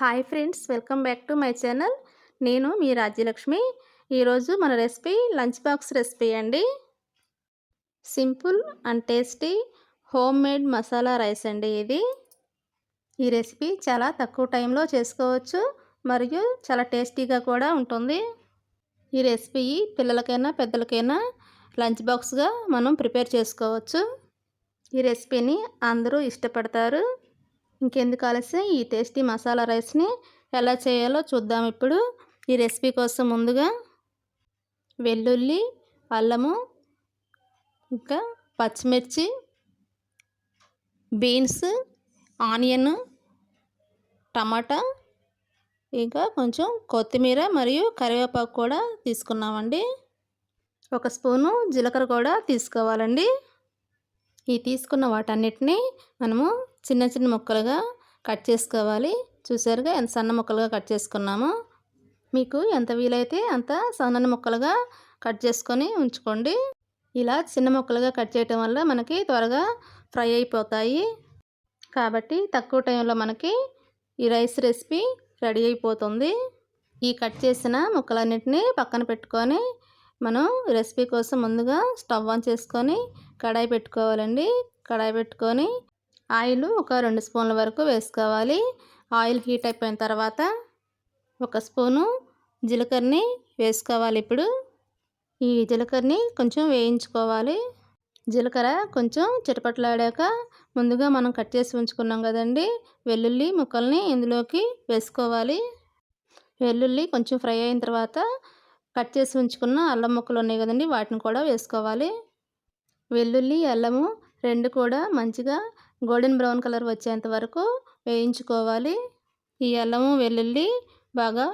Hi friends welcome back to my channel నేను మీ రాజ్యలక్ష్మి. ఈరోజు మన రెసిపీ లంచ్ బాక్స్ రెసిపీ అండి. Simple and tasty homemade masala rice అండి ఇది. ఈ రెసిపీ చాలా తక్కువ టైంలో చేసుకోవచ్చు మరియు చాలా టేస్టీగా కూడా ఉంటుంది. ఈ రెసిపీ పిల్లలకైనా పెద్దలకైనా లంచ్ బాక్స్గా మనం ప్రిపేర్ చేసుకోవచ్చు. ఈ రెసిపీని అందరూ ఇష్టపడతారు. ఇంకెందుకు ఆలస్యం? ఈ టేస్టీ మసాలా రైస్ని ఎలా చేయాలో చూద్దాం ఇప్పుడు. ఈ రెసిపీ కోసం ముందుగా వెల్లుల్లి అల్లము ఇంకా పచ్చిమిర్చి బీన్స్ ఆనియన్ టమాటా ఇంకా కొంచెం కొత్తిమీర మరియు కరివేపాకు కూడా తీసుకున్నామండి. ఒక స్పూను జీలకర్ర కూడా తీసుకోవాలండి. ఈ తీసుకున్న వాటన్నిటిని మనము చిన్న చిన్న ముక్కలుగా కట్ చేసుకోవాలి. చూసారుగా ఎంత సన్న ముక్కలుగా కట్ చేసుకున్నాము? మీకు ఎంత వీలైతే అంత సన్నని ముక్కలుగా కట్ చేసుకొని ఉంచుకోండి. ఇలా చిన్న ముక్కలుగా కట్ చేయటం వల్ల మనకి త్వరగా ఫ్రై అయిపోతాయి. కాబట్టి తక్కువ టైంలో మనకి ఈ రైస్ రెసిపీ రెడీ అయిపోతుంది. ఈ కట్ చేసిన ముక్కలన్నింటినీ పక్కన పెట్టుకొని మనం రెసిపీ కోసం ముందుగా స్టవ్ ఆన్ చేసుకొని కడాయి పెట్టుకోవాలండి. కడాయి పెట్టుకొని ఆయిల్ ఒక రెండు స్పూన్ల వరకు వేసుకోవాలి. ఆయిల్ హీట్ అయిపోయిన తర్వాత ఒక స్పూను జీలకర్రని వేసుకోవాలి ఇప్పుడు. ఈ జీలకర్రని కొంచెం వేయించుకోవాలి. జీలకర్ర కొంచెం చిటపట్లాడాక ముందుగా మనం కట్ చేసి ఉంచుకున్నాం కదండి. వెల్లుల్లి ముక్కల్ని ఇందులోకి వేసుకోవాలి. వెల్లుల్లి కొంచెం ఫ్రై అయిన తర్వాత కట్ చేసి ఉంచుకున్న అల్లం ముక్కలు ఉన్నాయి కదండి వాటిని కూడా వేసుకోవాలి. వెల్లుల్లి అల్లము రెండు కూడా మంచిగా గోల్డెన్ బ్రౌన్ కలర్ వచ్చేంత వరకు వేయించుకోవాలి. ఈ అల్లము వెల్లుల్లి బాగా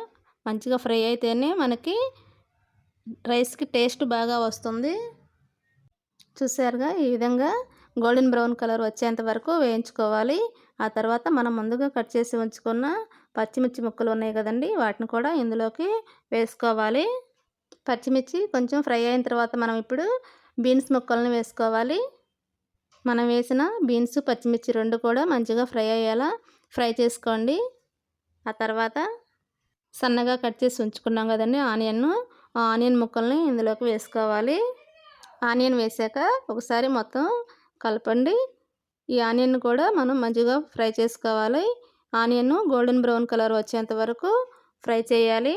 మంచిగా ఫ్రై అయితేనే మనకి రైస్కి టేస్ట్ బాగా వస్తుంది. చూసారుగా ఈ విధంగా గోల్డెన్ బ్రౌన్ కలర్ వచ్చేంత వరకు వేయించుకోవాలి. ఆ తర్వాత మనం ముందుగా కట్ చేసి ఉంచుకున్న పచ్చిమిర్చి ముక్కలు ఉన్నాయి కదండి వాటిని కూడా ఇందులోకి వేసుకోవాలి. పచ్చిమిర్చి కొంచెం ఫ్రై అయిన తర్వాత మనం ఇప్పుడు బీన్స్ ముక్కలను వేసుకోవాలి. మనం వేసిన బీన్స్ పచ్చిమిర్చి రెండు కూడా మంచిగా ఫ్రై అయ్యేలా ఫ్రై చేసుకోండి. ఆ తర్వాత సన్నగా కట్ చేసి ఉంచుకున్నాం కదండి ఆనియన్ను. ఆనియన్ ముక్కల్ని ఇందులోకి వేసుకోవాలి. ఆనియన్ వేసాక ఒకసారి మొత్తం కలపండి. ఈ ఆనియన్ కూడా మనం మంచిగా ఫ్రై చేసుకోవాలి. ఆనియన్ గోల్డెన్ బ్రౌన్ కలర్ వచ్చేంత వరకు ఫ్రై చేయాలి.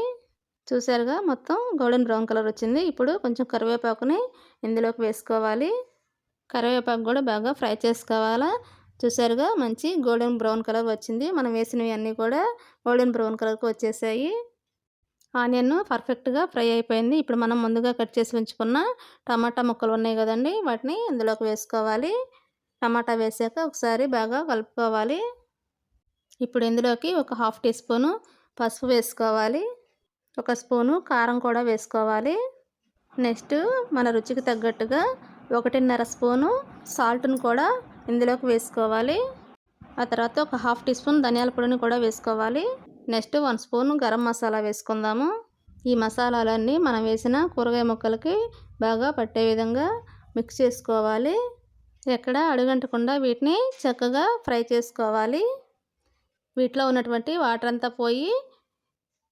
చూసారుగా మొత్తం గోల్డెన్ బ్రౌన్ కలర్ వచ్చింది. ఇప్పుడు కొంచెం కరివేపాకుని ఇందులోకి వేసుకోవాలి. కరివేపాకు కూడా బాగా ఫ్రై చేసుకోవాలా. చూసారుగా మంచి గోల్డెన్ బ్రౌన్ కలర్ వచ్చింది. మనం వేసినవి అన్నీ కూడా గోల్డెన్ బ్రౌన్ కలర్కి వచ్చేసాయి. ఆనియన్ పర్ఫెక్ట్గా ఫ్రై అయిపోయింది. ఇప్పుడు మనం ముందుగా కట్ చేసి ఉంచుకున్న టమాటా ముక్కలు ఉన్నాయి కదండి వాటిని ఇందులోకి వేసుకోవాలి. టమాటా వేసాక ఒకసారి బాగా కలుపుకోవాలి. ఇప్పుడు ఇందులోకి ఒక హాఫ్ టీ స్పూను పసుపు వేసుకోవాలి. ఒక స్పూను కారం కూడా వేసుకోవాలి. నెక్స్ట్ మన రుచికి తగ్గట్టుగా ఒకటిన్నర స్పూను సాల్ట్ను కూడా ఇందులోకి వేసుకోవాలి. ఆ తర్వాత ఒక హాఫ్ టీ స్పూన్ ధనియాల పొడిని కూడా వేసుకోవాలి. Next one spoon garam masala వేసుకుందాము. ఈ మసాలాలన్నీ మనం వేసిన కూరగాయ ముక్కలకి బాగా పట్టే విధంగా మిక్స్ చేసుకోవాలి. ఎక్కడ అడుగంటకుండా వీటిని చక్కగా ఫ్రై చేసుకోవాలి. వీటిలో ఉన్నటువంటి వాటర్ అంతా పోయి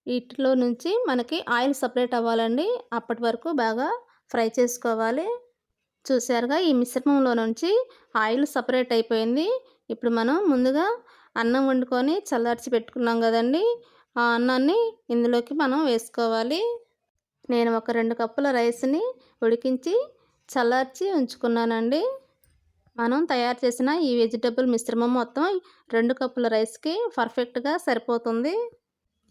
వీటిలో నుంచి మనకి ఆయిల్ సపరేట్ అవ్వాలండి. అప్పటి వరకు బాగా ఫ్రై చేసుకోవాలి. చూసారుగా ఈ మిశ్రమంలో నుంచి ఆయిల్ సపరేట్ అయిపోయింది. ఇప్పుడు మనం ముందుగా అన్నం వండుకొని చల్లార్చి పెట్టుకున్నాం కదండి. ఆ అన్నాన్ని ఇందులోకి మనం వేసుకోవాలి. నేను ఒక రెండు కప్పుల రైస్ని ఉడికించి చల్లార్చి ఉంచుకున్నానండి. మనం తయారు చేసిన ఈ వెజిటబుల్ మిశ్రమం మొత్తం రెండు కప్పుల రైస్కి పర్ఫెక్ట్గా సరిపోతుంది.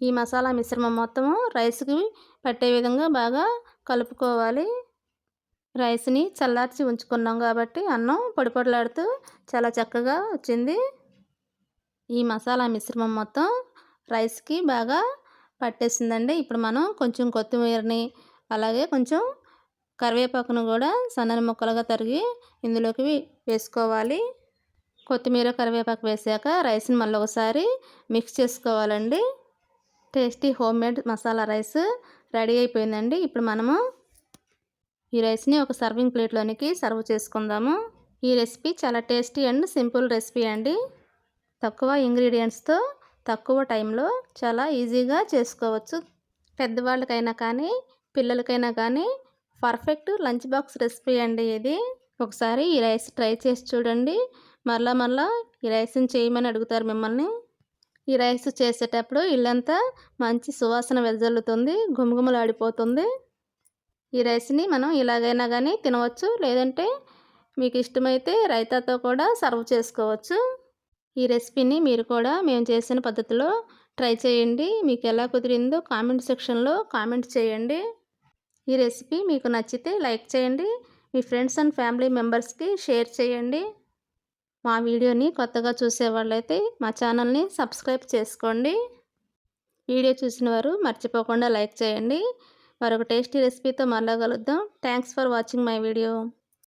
ఈ మసాలా మిశ్రమం మొత్తము రైస్కి పట్టే విధంగా బాగా కలుపుకోవాలి. రైస్ని చల్లార్చి ఉంచుకున్నాం కాబట్టి అన్నం పొడిపొడలాడుతూ చాలా చక్కగా వచ్చింది. ఈ మసాలా మిశ్రమం మొత్తం రైస్కి బాగా పట్టేసిందండి. ఇప్పుడు మనం కొంచెం కొత్తిమీరని అలాగే కొంచెం కరివేపాకును కూడా సన్నని ముక్కలుగా తరిగి ఇందులోకి వేసుకోవాలి. కొత్తిమీర కరివేపాకు వేసాక రైస్ని మళ్ళీ ఒకసారి మిక్స్ చేసుకోవాలండి. Tasty homemade masala rice ready అయిపోయిందండి. ఇప్పుడు మనము ఈ రైస్ని ఒక సర్వింగ్ ప్లేట్లోనికి సర్వ్ చేసుకుందాము. ఈ రెసిపీ చాలా టేస్టీ అండ్ సింపుల్ రెసిపీ అండి. తక్కువ ఇంగ్రీడియంట్స్తో తక్కువ టైంలో చాలా ఈజీగా చేసుకోవచ్చు. పెద్దవాళ్ళకైనా కానీ పిల్లలకైనా కానీ పర్ఫెక్ట్ లంచ్ బాక్స్ రెసిపీ అండి ఇది. ఒకసారి ఈ రైస్ ట్రై చేసి చూడండి. మరలా మరలా ఈ రైస్ని చేయమని అడుగుతారు మిమ్మల్ని. ఈ రైస్ చేసేటప్పుడు ఇల్లంతా మంచి సువాసన వెదజల్లుతుంది గుమగుమలాడిపోతుంది ఈ రైస్ని మనం ఇలాగైనా కానీ తినవచ్చు లేదంటే మీకు ఇష్టమైతే రైతాతో కూడా సర్వ్ చేసుకోవచ్చు. ఈ రెసిపీని మీరు కూడా మేము చేసిన పద్ధతిలో ట్రై చేయండి. మీకు ఎలా కుదిరిందో కామెంట్ సెక్షన్లో కామెంట్ చేయండి. ఈ రెసిపీ మీకు నచ్చితే లైక్ చేయండి. మీ ఫ్రెండ్స్ అండ్ ఫ్యామిలీ మెంబర్స్కి షేర్ చేయండి. మా వీడియోని కొత్తగా చూసేవాళ్ళైతే మా ఛానల్ని సబ్స్క్రైబ్ చేసుకోండి. వీడియో చూసిన వారు మర్చిపోకుండా లైక్ చేయండి. మరొక టేస్టీ రెసిపీతో మళ్ళా కలుద్దాం. Thanks for watching my video.